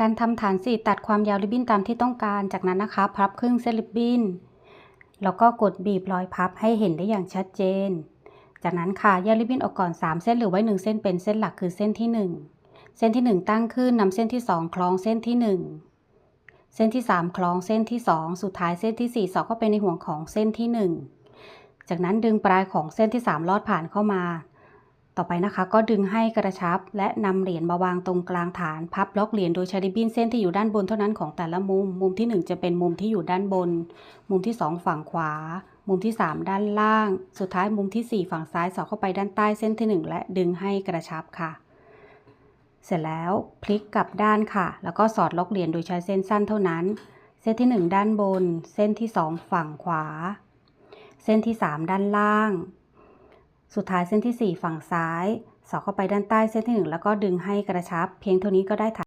การทำฐานสี่ตัดความยาวริบบิ้นตามที่ต้องการ จากนั้นนะคะ พับครึ่งเส้นริบบิ้น แล้วก็กดบีบรอยพับให้เห็นได้อย่างชัดเจน จากนั้นค่ะแยกริบบิ้นออกก่อน 3 เส้นหรือไว้ 1 เส้นเป็นเส้นหลักคือเส้นที่ 1 เส้นที่ 1 ตั้งขึ้นนำเส้นที่ 2 คล้องเส้นที่ 1 เส้นที่ 3 คล้องเส้นที่ 2 สุดท้ายเส้นที่ 4 สอดเข้าไปในห่วงของเส้นที่ 1 จากนั้นดึงปลายของเส้นที่ 3 ลอดผ่านเข้ามา ต่อไปนะคะ ก็ดึงให้กระชับ และนำเหรียญมาวางตรงกลางฐานพับล็อกเหรียญโดยใช้ริบบิ้นเส้นที่อยู่ด้านบนเท่านั้นของแต่ละมุม มุมที่ 1 จะเป็นมุมที่อยู่ด้านบน มุมที่ 2 ฝั่งขวา มุมที่ 3 ด้านล่าง สุดท้ายมุมที่ 4 ฝั่งซ้ายสอดเข้าไปด้านใต้เส้นที่ 1 และดึงให้กระชับค่ะ เสร็จแล้วพลิกกลับด้านค่ะ แล้วก็สอดล็อกเหรียญโดยใช้เส้นสั้นเท่านั้น เส้นที่ 1 ด้านบน เส้นที่ 2 ฝั่งขวา เส้นที่ 3 ด้านล่าง สุดท้ายเส้นที่ 4 ฝั่งซ้าย สอดเข้าไปด้านใต้เส้นที่ 1 แล้วก็ดึงให้กระชับ เพียงเท่านี้ก็ได้ฐาน